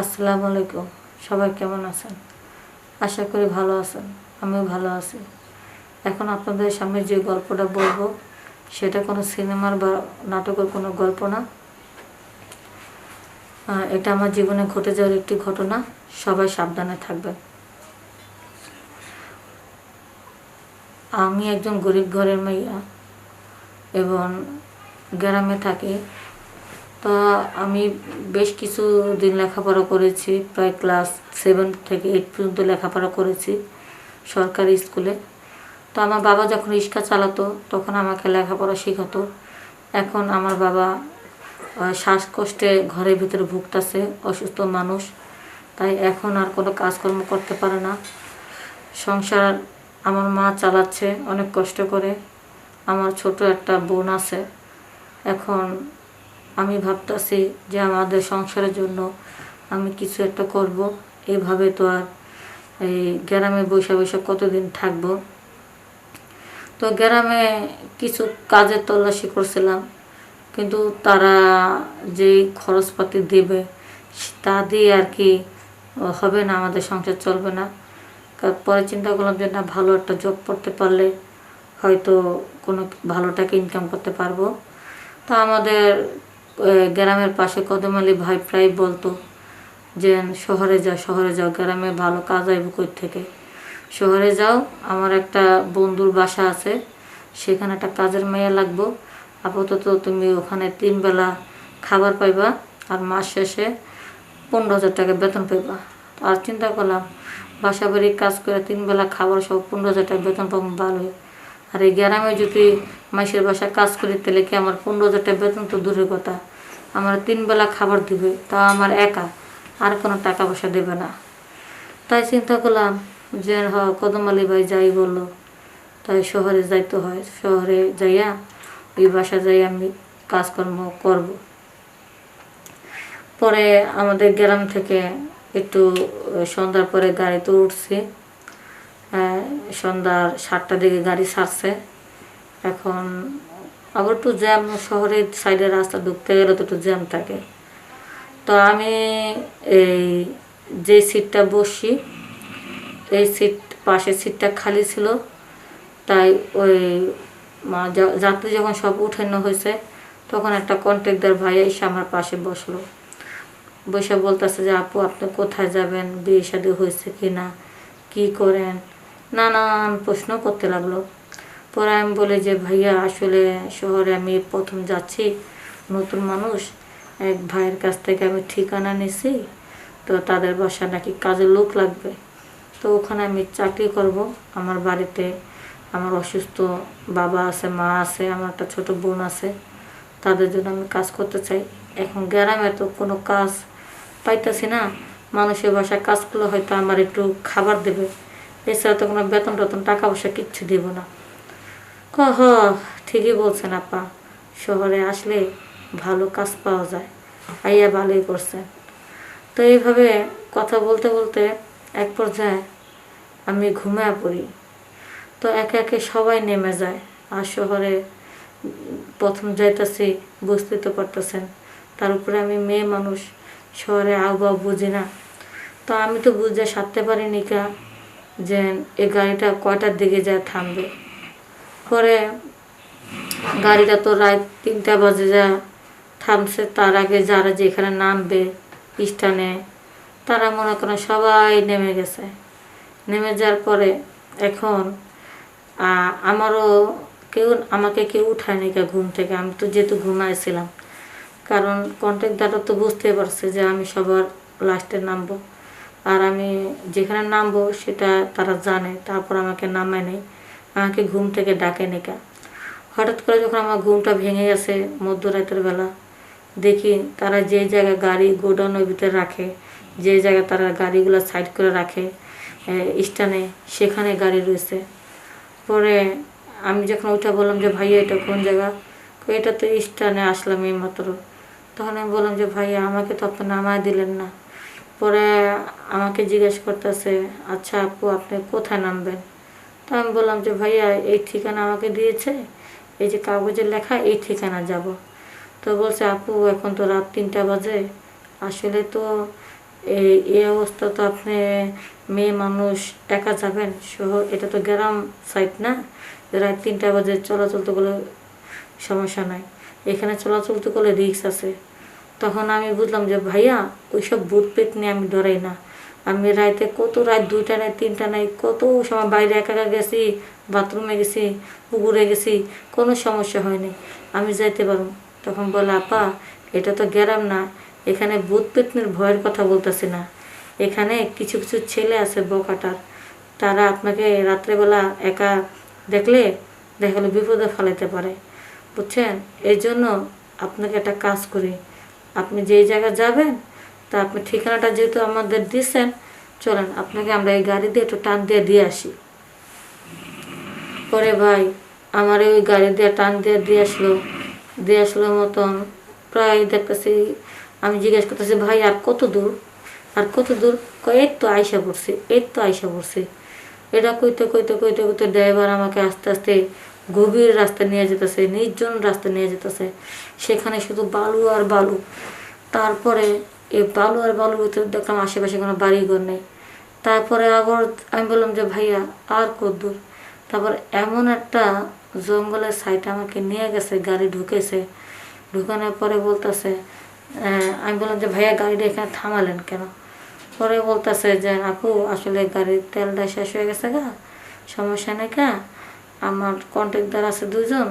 আসসালামু আলাইকুম। সবাই কেমন আছেন? আশা করি ভালো আছেন। আমিও ভালো আছি। এখন আপনাদের সামনে যে গল্পটা বলব, সেটা কোনো সিনেমার বা নাটকের কোনো গল্প না। এটা আমার জীবনে ঘটে যাওয়ার একটি ঘটনা। সবাই সাবধানে থাকবেন। আমি একজন গরিব ঘরের মেয়ে এবং গ্রামে থাকি। তো আমি বেশ কিছু দিন লেখাপড়া করেছি, প্রায় ক্লাস সেভেন থেকে এইট পর্যন্ত লেখাপড়া করেছি সরকারি স্কুলে। তো আমার বাবা যখন রিক্সা চালাতো, তখন আমাকে লেখাপড়া শেখাতো। এখন আমার বাবা শ্বাসকষ্টে ঘরের ভিতরে ভুগতেছে, অসুস্থ মানুষ। তাই এখন আর কোনো কাজকর্ম করতে পারে না। সংসার আমার মা চালাচ্ছে অনেক কষ্ট করে। আমার ছোট একটা বোন আছে। এখন আমি ভাবতাছি যে আমাদের সংসারের জন্য আমি কিছু একটা করব। এভাবে তো আর এই গ্রামে বৈশা বৈশা কতদিন থাকব? তো গ্রামে কিছু কাজের তল্লাশি করছিলাম। কিন্তু তারা যেই খরচপাতি দেবে, তা দিয়ে আর কি হবে না, আমাদের সংসার চলবে না। পরে চিন্তা করলাম যে না, ভালো একটা জব করতে পারলে হয়তো কোনো ভালো টাকা ইনকাম করতে পারব। তা আমাদের গ্রামের পাশে কদমালি ভাই প্রায় বলতো যে, শহরে যাও শহরে যাও, গ্রামে ভালো কাজ আইব কই থেকে? শহরে যাও, আমার একটা বন্ধুর বাসা আছে, সেখানে একটা কাজের মেয়ে লাগবো। আপাতত তুমি ওখানে তিন বেলা খাবার পাইবা আর মাস শেষে পনেরো হাজার টাকা বেতন পাইবা। আর চিন্তা করলাম বাসা বাড়ি কাজ করে তিন বেলা খাবার সব পনেরো হাজার টাকা বেতন পাবো, ভালোই। আর এই গ্রামে যদি মাসের বাসা কাজ করি, তাহলে কি আমার পনেরো হাজার টাকা বেতন তো দূরের কথা। আমার তিন বেলা খাবার দিবে, তা আমার একা আর কোনো টাকা পয়সা দেবে না। তাই চিন্তা করলাম, যে হ, কদম আলী ভাই যাই বলল। তাই শহরে যাইতে হয়, শহরে যাইয়া ওই বাসা যাই আমি কাজকর্ম করব। পরে আমাদের গ্রাম থেকে একটু, সন্ধ্যার পরে গাড়িতে উঠছি। সন্ধ্যার সাতটার দিকে গাড়ি ছাড়ছে। এখন আবার একটু জ্যাম, শহরের সাইডে রাস্তা ঢুকতে গেলে তো একটু জ্যাম থাকে। তো আমি এই যে সিটটা বসি, এই সিট, পাশের সিটটা খালি ছিল। তাই ওই যাত্রী যখন সব উঠানো হয়েছে, তখন একটা কন্ট্রাক্টর ভাই এসে আমার পাশে বসল। বসে বলতেছে যে, আপু, আপনি কোথায় যাবেন? বিয়ে শাদী হয়েছে কি না কী করেন? নানান প্রশ্ন করতে লাগল। পরে আমি বলি যে, ভাইয়া, আসলে শহরে আমি প্রথম যাচ্ছি, নতুন মানুষ। এক ভাইয়ের কাছ থেকে আমি ঠিকানা নিছি, তো তাদের বাসা নাকি কাজের লোক লাগবে। তো ওখানে আমি চাকরি করব। আমার বাড়িতে আমার অসুস্থ বাবা আছে, মা আছে, আমার একটা ছোট বোন আছে। তাদের জন্য আমি কাজ করতে চাই। এখন গ্রামে তো কোনো কাজ পাইতেছি না। মানুষের বাসায় কাজ করলে হয়তো আমার একটু খাবার দেবে। এছাড়া তো কোনো বেতন টেতন, টাকা পয়সা কিচ্ছু দিব না। ক হ ঠিকই বলছেন আপা। শহরে আসলে ভালো কাজ পাওয়া যায়। আইয়া ভালোই করছেন। তো এইভাবে কথা বলতে বলতে এক পর্যায়ে আমি ঘুমিয়ে পড়ি। তো একে একে সবাই নেমে যায়। আর শহরে প্রথম যাইতেছি, বুঝতে তো পারতেছেন। তার উপরে আমি মেয়ে মানুষ, শহরে আবহাওয়া বুঝি না। তো আমি তো বুঝতে সারতে পারিনি কা। যে এই গাড়িটা কয়টার দিকে যা থামবে। পরে গাড়িটা তো রাত তিনটা বাজে যা থামছে, তার আগে যারা যেখানে নামবে স্টানে তারা মনে করেন সবাই নেমে গেছে। নেমে যাওয়ার পরে এখন আমারও কেউ, আমাকে কেউ উঠায়নি কা ঘুম থেকে। আমি তো যেহেতু ঘুমাইছিলাম, কারণ কন্ট্রাক্টারটা তো বুঝতে পারছে যে আমি সবার লাস্টে নামবো। আর আমি যেখানে নামবো সেটা তারা জানে, তারপর আমাকে নামায় নেই আমাকে ঘুম থেকে ডাকে নিকা। হঠাৎ করে যখন আমার ঘুমটা ভেঙে গেছে মধ্যরাতের বেলা, দেখি তারা যে জায়গায় গাড়ি গোডাউনের ভিতরে রাখে, যে জায়গায় তারা গাড়িগুলো সাইড করে রাখে স্ট্যান্ডে, সেখানে গাড়ি রয়েছে। পরে আমি যখন ওইটা বললাম যে, ভাইয়া, এটা কোন জায়গা? এটা তো স্ট্যান্ডে আসলাম এই মাত্র তখন আমি বললাম যে, ভাইয়া, আমাকে তো আপনি নামায় দিলেন না। পরে আমাকে জিজ্ঞেস করতেছে আচ্ছা আপু, আপনি কোথায় নামবেন? তো আমি বললাম যে, ভাইয়া, এই ঠিকানা আমাকে দিয়েছে। এই যে কাগজে লেখা, এই ঠিকানা যাব। তো বলছে, আপু, এখন তো রাত তিনটা বাজে। আসলে তো এই অবস্থা তো আপনি মেয়ে মানুষ, একা যাবেন সহ, এটা তো গ্রাম সাইড না? রাত তিনটা বাজে চলাচল তো করলে সমস্যা নাই। এখানে চলাচল তো করলে রিক্স আছে। তখন আমি বুঝলাম যে, ভাইয়া, ওইসব ভূত পেট নিয়ে আমি ডরাই না। আমি রাতে কত রাত, দুইটা নাই, তিনটা নাই, কত সময় বাইরে একা একা গেছি, বাথরুমে গেছি, পুকুরে গেছি, কোনো সমস্যা হয়নি। আমি যাইতে পারব। তখন বলে, আপা, এটা তো গ্যারাম না, এখানে ভূত পেতনির ভয়ের কথা বলতেছি না। এখানে কিছু কিছু ছেলে আছে বকাটার। তারা আপনাকে রাত্রেবেলা একা দেখলে দেখালে বিপদে ফেলাইতে পারে। বুঝছেন? এই জন্য আপনাকে একটা কাজ করি। আপনি যেই জায়গায় যাবেন, তা আপনি ঠিকানাটা যেহেতু আমাদের দিচ্ছেন চলেন আপনাকে আমরা এই গাড়ি দিয়ে একটু টান দিয়ে দিয়ে আসি। পরে ভাই, আমার ওই গাড়ি দিয়ে টান দিয়ে দিয়ে আসলো। দিয়ে আসলো মতন প্রায় দেখতেছি, আমি জিজ্ঞেস করতেছি, ভাই, আর কত দূর? আর কত দূর? এই তো আইসা পড়ছে, এই তো আইসা পড়ছে। এটা কইতে কইতে কইতে কইতে ড্রাইভার আমাকে আস্তে আস্তে গভীর রাস্তা নিয়ে যেতেছে, নির্জন রাস্তা নিয়ে যেতেছে। সেখানে শুধু বালু আর বালু। তারপরে এই বালু আর বালুর ভিতরে দেখলাম আশেপাশে কোনো বাড়িঘর নেই। তারপরে আবার আমি বললাম যে, ভাইয়া, আর কত দূর তারপর এমন একটা জঙ্গলের সাইড আমাকে নিয়ে গেছে, গাড়ি ঢুকেছে। ঢুকানোর পরে বলতেছে আমি বললাম যে, ভাইয়া, গাড়িটা এখানে থামালেন কেন? পরে বলতেছে যে, আপু, আসলে গাড়ির তেলটা শেষ হয়ে গেছে গা, সমস্যা নেই কা আমার কন্ট্রাক্টর আছে দুজন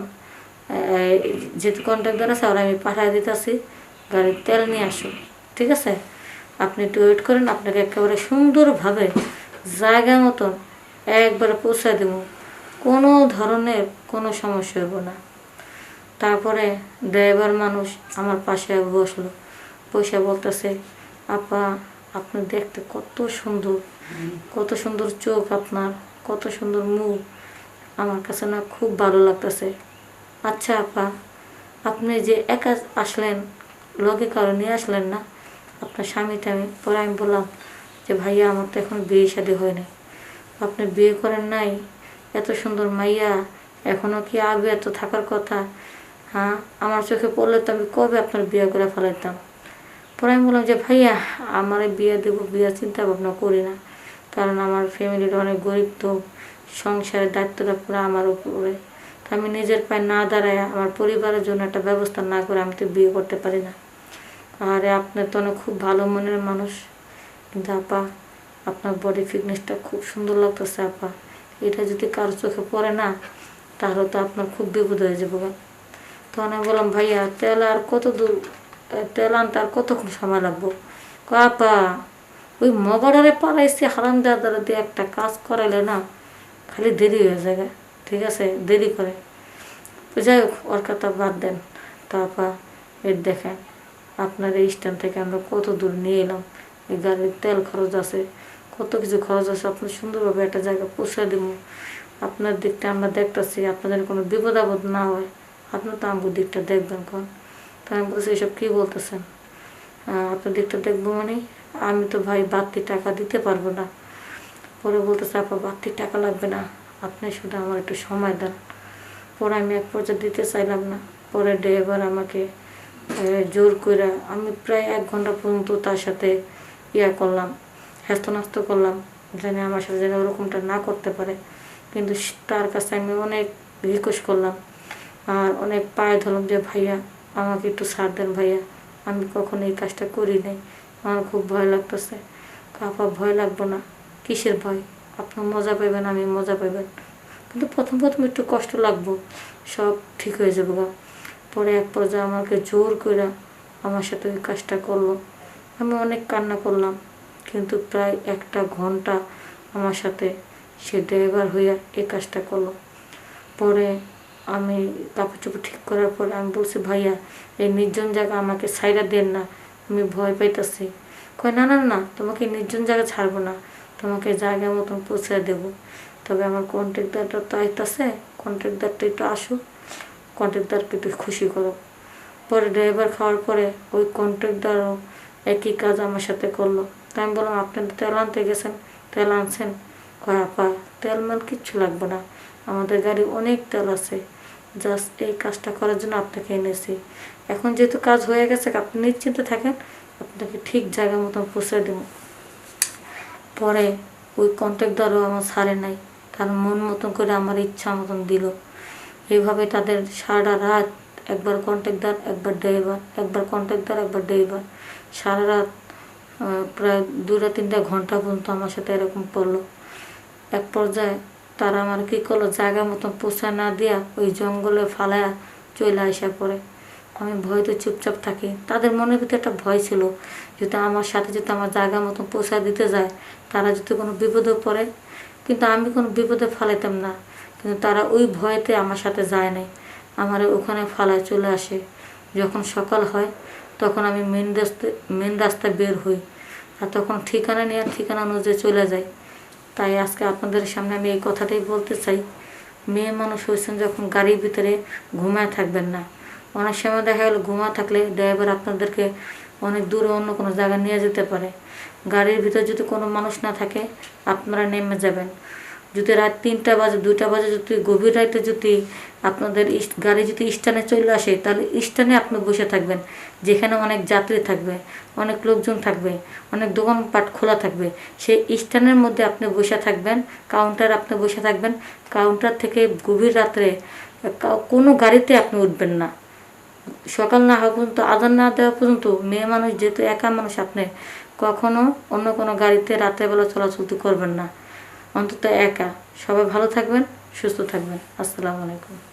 যেহেতু কন্ট্রাক্টর আছে আর আমি পাঠিয়ে দিতেছি। গাড়ির তেল নিয়ে আসো ঠিক আছে? আপনি একটু ওয়েট করেন, আপনাকে একেবারে সুন্দরভাবে জায়গা মতন একবারে পৌঁছায় দেবো। কোনো ধরনের কোনো সমস্যা হইব না। তারপরে ড্রাইভার মানুষ আমার পাশে বসল। বসে বলতেছে, আপা, আপনি দেখতে কত সুন্দর। কত সুন্দর চোখ আপনার, কত সুন্দর মুখ। আমার কাছে না খুব ভালো লাগতেছে। আচ্ছা আপা, আপনি যে একা আসলেন, লগে কারও নিয়ে আসলেন না, আপনার স্বামী টামি পরে আমি বললাম যে, ভাইয়া, আমার তো এখন বিয়ে শাদী হয় নাই। আপনি বিয়ে করেন নাই, এত সুন্দর মাইয়া এখনও কি আগে এত থাকার কথা? হ্যাঁ আমার চোখে পড়লে তো আমি কবে আপনার বিয়ে করে ফেলাইতাম? পরে আমি বললাম যে, ভাইয়া, আমার বিয়ে দেবো, বিয়ের চিন্তা ভাবনা করি না, কারণ আমার ফ্যামিলিটা অনেক গরিব তো। সংসারের দায়িত্বটা পুরো আমার উপরে। আমি নিজের পায়ে না দাঁড়ায় আমার পরিবারের জন্য একটা ব্যবস্থা না করে আমি তো বিয়ে করতে পারি না। আরে আপনার তো অনেক খুব ভালো মনের মানুষ। কিন্তু আপা, আপনার বডি ফিটনেসটা খুব সুন্দর লাগতেছে আপা। এটা যদি কারও চোখে পড়ে না, তাহলে তো আপনার খুব বিপদ হয়ে যাব। তখন আমি বললাম, ভাইয়া, তেল আর কত দূর তেল আনতে আর কতক্ষণ সময় লাগবো? আপা, ওই মগড়ারে পাড়াইছে হারাম দাদারা দিয়ে একটা কাজ করাইলে না খালি দেরি হয়ে যায় ঠিক আছে, দেরি করে। যাই হোক, ওর কথা বাদ দেন। তারপর এর দেখেন, আপনার এই স্ট্যান্ড থেকে আমরা কত দূর নিয়ে এলাম। এই গাড়ির তেল খরচ আছে, কত কিছু খরচ আছে আপনি সুন্দরভাবে একটা জায়গায় পৌঁছে দেবো। আপনার দিকটা আমরা দেখতেছি, আপনাদের কোনো বিপদ আপদ না হয়। আপনি তো আমার দিকটা দেখবেন কোন? তা আমি বলছি এসব কী বলতেছেন? আপনার দিকটা দেখব মানে আমি তো ভাই বাড়তি টাকা দিতে পারব না। পরে বলতেছে, আপা, বাড়তি টাকা লাগবে না। আপনি শুধু আমার একটু সময় দেন। পরে আমি এক পর্যায়ে দিতে চাইলাম না। পরে ড্রাইভার আমাকে জোর করে আমি প্রায় এক ঘণ্টা পর্যন্ত তার সাথে ইয়া করলাম হ্যাস্ত করলাম, যেন আমার সাথে যেন ওরকমটা না করতে পারে। কিন্তু তার কাছে আমি অনেক রিকোয়েস্ট করলাম আর অনেক পায়ে ধরলাম যে, ভাইয়া, আমাকে একটু ছাড় দেন ভাইয়া। আমি কখনো এই কাজটা করি নাই। আমার খুব ভয় লাগতেছে। কাপা ভয় লাগবো না। কিসের ভয়? আপনার মজা পাইবেন, আমি মজা পাইবেন। কিন্তু প্রথম প্রথম একটু কষ্ট লাগবো। সব ঠিক হয়ে যাবে গা। পরে এক পর্যায়ে আমাকে জোর করে আমার সাথে ওই কাজটা করল। আমি অনেক কান্না করলাম, কিন্তু প্রায় একটা ঘণ্টা আমার সাথে সে ড্রাইভার হইয়া এই কাজটা করল। পরে আমি কাপড় চোপড় ঠিক করার পরে আমি বলছি, ভাইয়া, এই নির্জন জায়গা আমাকে সাইডা দেন না, আমি ভয় পাইতাছি। কয়, না না না, তোমাকে নির্জন জায়গা ছাড়বো না। তোমাকে জায়গা মতন পৌঁছে দেবো। তবে আমার কন্ট্রাক্টারটা তো আইতাছে কন্ট্রাক্টারটা একটু আসুক কন্ট্রাক্টারকে একটু খুশি করো। পরে ড্রাইভার খাওয়ার পরে ওই কন্ট্রাক্টারও একই কাজ আমার সাথে করল। তাই আমি বললাম, আপনি তো তেল আনতে গেছেন, তেল আনছেন? কয়, আপা, তেল মেল কিচ্ছু লাগবে না। আমাদের গাড়ি অনেক তেল আছে। জাস্ট এই কাজটা করার জন্য আপনাকে এনেছি। এখন যেহেতু কাজ হয়ে গেছে, আপনি নিশ্চিন্তে থাকেন, আপনাকে ঠিক জায়গা মতন পৌঁছে দেব। পরে ওই কন্ট্রাক্টরও আমার ছাড়ে নাই। তার মন মতন করে আমার ইচ্ছা মতন দিল। এইভাবে তাদের সারা রাত একবার কন্ট্রাক্টর একবার ড্রাইভার, একবার কন্ট্রাক্টর একবার ড্রাইভার। সারা রাত প্রায় দুটা তিনটা ঘণ্টা পর্যন্ত আমার সাথে এরকম পড়ল এক পর্যায়ে তারা আমার কী করল, জায়গা মতন পোষা না দিয়া ওই জঙ্গলে ফালায়া চলে আসা পরে। আমি ভয়তে চুপচাপ থাকি। তাদের মনের ভিতরে একটা ভয় ছিল, যদি আমার সাথে যদি আমার জায়গা মতন পোষা দিতে যায়, তারা যদি কোনো বিপদে পড়ে, কিন্তু আমি কোনো বিপদে ফালাইতাম না। কিন্তু তারা ওই ভয়তে আমার সাথে যায় নাই, আমার ওখানে ফালায় চলে আসে। যখন সকাল হয়, তখন আমি মেন রাস্তা মেন রাস্তায় বের হই, আর তখন ঠিকানা নিয়ে ঠিকানা অনুযায়ী চলে যাই। তাই আজকে আপনাদের সামনে আমি এই কথাটাই বলতে চাই, মেয়ে মানুষ হয়েছেন যখন গাড়ির ভিতরে ঘুমায় থাকবেন না অনেক সময় দেখা গেলো ঘুমা থাকলে ড্রাইভার আপনাদেরকে অনেক দূরে অন্য কোনো জায়গায় নিয়ে যেতে পারে। গাড়ির ভিতর যদি কোনো মানুষ না থাকে, আপনারা নেমে যাবেন। যদি রাত তিনটা বাজে, দুইটা বাজে যদি, গভীর রাতে যদি আপনাদের গাড়ি যদি স্টানে চলে আসে, তাহলে স্ট্যান্ডে আপনি বসে থাকবেন। যেখানে অনেক যাত্রী থাকবে, অনেক লোকজন থাকবে, অনেক দোকানপাট খোলা থাকবে, সেই স্ট্যান্ডের মধ্যে আপনি বসে থাকবেন কাউন্টার আপনি বসে থাকবেন। কাউন্টার থেকে গভীর রাত্রে কোনো গাড়িতে আপনি উঠবেন না। সকাল না হওয়া পর্যন্ত আদান না দেওয়া পর্যন্ত মেয়ে মানুষ যেহেতু একা মানুষ আপনি, কখনো অন্য কোনো গাড়িতে রাতের বেলা চলাচল করবেন না। অন্তত একা। সবাই ভালো থাকবেন, সুস্থ থাকবেন। আসসালামু আলাইকুম।